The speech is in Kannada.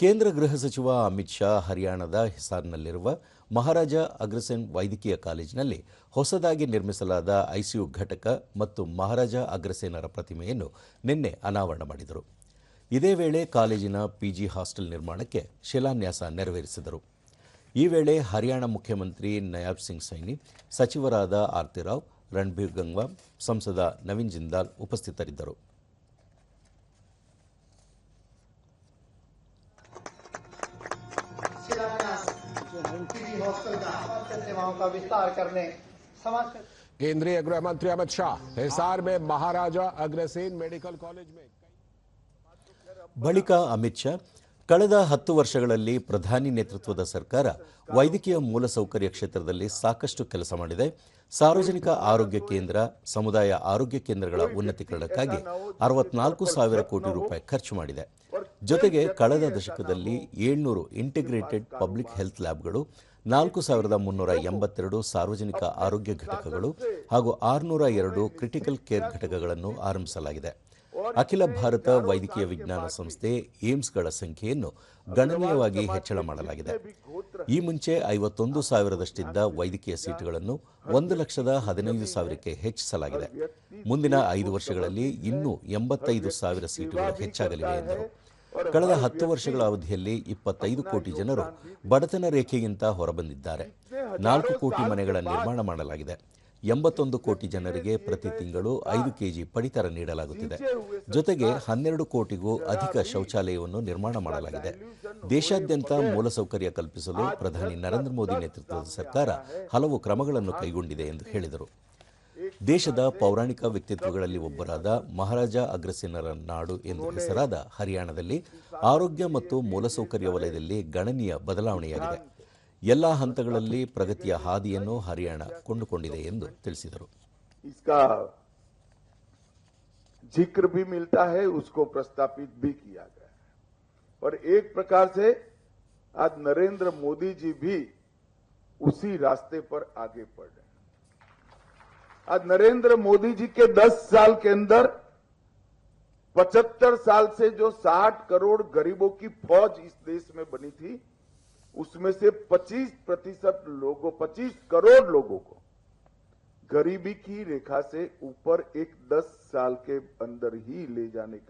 ಕೇಂದ್ರ ಗೃಹ ಸಚಿವ ಅಮಿತ್ ಶಾ ಹರಿಯಾಣದ ಹಿಸಾರ್ನಲ್ಲಿರುವ ಮಹಾರಾಜ ಅಗ್ರಸೆನ್ ವೈದ್ಯಕೀಯ ಕಾಲೇಜಿನಲ್ಲಿ ಹೊಸದಾಗಿ ನಿರ್ಮಿಸಲಾದ ಐಸಿಯು ಘಟಕ ಮತ್ತು ಮಹಾರಾಜ ಅಗ್ರಸೇನರ ಪ್ರತಿಮೆಯನ್ನು ನಿನ್ನೆ ಅನಾವರಣ ಮಾಡಿದರು. ಇದೇ ವೇಳೆ ಕಾಲೇಜಿನ ಪಿಜಿ ಹಾಸ್ಟೆಲ್ ನಿರ್ಮಾಣಕ್ಕೆ ಶಿಲಾನ್ಯಾಸ ನೆರವೇರಿಸಿದರು. ಈ ವೇಳೆ ಹರಿಯಾಣ ಮುಖ್ಯಮಂತ್ರಿ ನಯಾಬ್ ಸಿಂಗ್ ಸೈನಿ, ಸಚಿವರಾದ ಆರ್ತಿ ರಾವ್ ರಣಬೀರ್ ಗಂಗ್ವಾ ಸಂಸದ ನವೀನ್ ಜಿಂದಾಲ್ ಉಪಸ್ಥಿತರಿದ್ದರು. सेवाओं का विस्तार करने समाज केंद्रीय गृह मंत्री अमित शाह हिसार में महाराजा अग्रसेन मेडिकल कॉलेज में ಬಳಿಕ ಅಮಿತ್ ಶಾ ಕಳೆದ ಹತ್ತು ವರ್ಷಗಳಲ್ಲಿ ಪ್ರಧಾನಿ ನೇತೃತ್ವದ ಸರ್ಕಾರ ವೈದ್ಯಕೀಯ ಮೂಲಸೌಕರ್ಯ ಕ್ಷೇತ್ರದಲ್ಲಿ ಸಾಕಷ್ಟು ಕೆಲಸ ಮಾಡಿದೆ ಸಾರ್ವಜನಿಕ ಆರೋಗ್ಯ ಕೇಂದ್ರ ಸಮುದಾಯ ಆರೋಗ್ಯ ಕೇಂದ್ರಗಳ ಉನ್ನತೀಕರಣಕ್ಕಾಗಿ ಅರವತ್ನಾಲ್ಕು ಸಾವಿರ ಕೋಟಿ ರೂಪಾಯಿ ಖರ್ಚು ಮಾಡಿದೆ ಜೊತೆಗೆ ಕಳೆದ ದಶಕದಲ್ಲಿ ಏಳ್ನೂರು ಇಂಟಿಗ್ರೇಟೆಡ್ ಪಬ್ಲಿಕ್ ಹೆಲ್ತ್ ಲ್ಯಾಬ್ಗಳು ನಾಲ್ಕು ಸಾವಿರದ ಮುನ್ನೂರ ಎಂಬತ್ತೆರಡು ಸಾರ್ವಜನಿಕ ಆರೋಗ್ಯ ಘಟಕಗಳು ಹಾಗೂ ಆರುನೂರ ಎರಡು ಕ್ರಿಟಿಕಲ್ ಕೇರ್ ಘಟಕಗಳನ್ನು ಆರಂಭಿಸಲಾಗಿದೆ. ಅಖಿಲ ಭಾರತ ವೈದ್ಯಕೀಯ ವಿಜ್ಞಾನ ಸಂಸ್ಥೆ ಏಮ್ಸ್ಗಳ ಸಂಖ್ಯೆಯನ್ನು ಗಣನೀಯವಾಗಿ ಹೆಚ್ಚಳ ಮಾಡಲಾಗಿದೆ. ಈ ಮುಂಚೆ ಐವತ್ತೊಂದು ಸಾವಿರದಷ್ಟಿದ್ದ ವೈದ್ಯಕೀಯ ಸೀಟುಗಳನ್ನು ಒಂದು ಲಕ್ಷದ ಹದಿನೈದು ಸಾವಿರಕ್ಕೆ ಹೆಚ್ಚಿಸಲಾಗಿದೆ. ಮುಂದಿನ ಐದು ವರ್ಷಗಳಲ್ಲಿ ಇನ್ನೂ ಎಂಬತ್ತೈದು ಸಾವಿರ ಸೀಟುಗಳು ಹೆಚ್ಚಾಗಲಿವೆ ಎಂದರು. ಕಳೆದ ಹತ್ತು ವರ್ಷಗಳ ಅವಧಿಯಲ್ಲಿ ಇಪ್ಪತ್ತೈದು ಕೋಟಿ ಜನರು ಬಡತನ ರೇಖೆಗಿಂತ ಹೊರಬಂದಿದ್ದಾರೆ. ನಾಲ್ಕು ಕೋಟಿ ಮನೆಗಳ ನಿರ್ಮಾಣ ಮಾಡಲಾಗಿದೆ. ಎಂಬತ್ತೊಂದು ಕೋಟಿ ಜನರಿಗೆ ಪ್ರತಿ ತಿಂಗಳು ಐದು ಕೆಜಿ ಪಡಿತರ ನೀಡಲಾಗುತ್ತಿದೆ. ಜೊತೆಗೆ ಹನ್ನೆರಡು ಕೋಟಿಗೂ ಅಧಿಕ ಶೌಚಾಲಯವನ್ನು ನಿರ್ಮಾಣ ಮಾಡಲಾಗಿದೆ. ದೇಶಾದ್ಯಂತ ಮೂಲಸೌಕರ್ಯ ಕಲ್ಪಿಸಲು ಪ್ರಧಾನಿ ನರೇಂದ್ರ ಮೋದಿ ನೇತೃತ್ವದ ಸರ್ಕಾರ ಹಲವು ಕ್ರಮಗಳನ್ನು ಕೈಗೊಂಡಿದೆ ಎಂದು ಹೇಳಿದರು. ದೇಶದ ಪೌರಾಣಿಕ ವ್ಯಕ್ತಿತ್ವಗಳಲ್ಲಿ ಒಬ್ಬರಾದ ಮಹಾರಾಜ ಅಗ್ರಸೇನರ ನಾಡು ಎಂದು ಹೆಸರಾದ ಹರಿಯಾಣದಲ್ಲಿ ಆರೋಗ್ಯ ಮತ್ತು ಮೂಲಸೌಕರ್ಯ ವಲಯದಲ್ಲಿ ಗಣನೀಯ ಬದಲಾವಣೆಯಾಗಿದೆ ಎಲ್ಲ ಹಂತಗಳಲ್ಲಿ ಪ್ರಗತಿಯ ಹಾದಿಯನ್ನು ಹರಿಯಾಣ ಕೊಂಡುಕೊಂಡಿದೆ ಎಂದು ತಿಳಿಸಿದರು इसका जिक्र भी मिलता है उसको प्रस्तापित भी किया गया है और एक प्रकार से आज नरेंद्र मोदी जी भी उसी रास्ते पर आगे बढ़ रहे हैं आज नरेंद्र मोदी जी के 10 साल के अंदर 75 साल से जो 60 करोड़ गरीबों की फौज इस देश में बनी थी, उसमें से 25 प्रतिशत लोगों 25 करोड़ लोगों को गरीबी की रेखा से ऊपर एक 10 साल के अंदर ही ले जाने का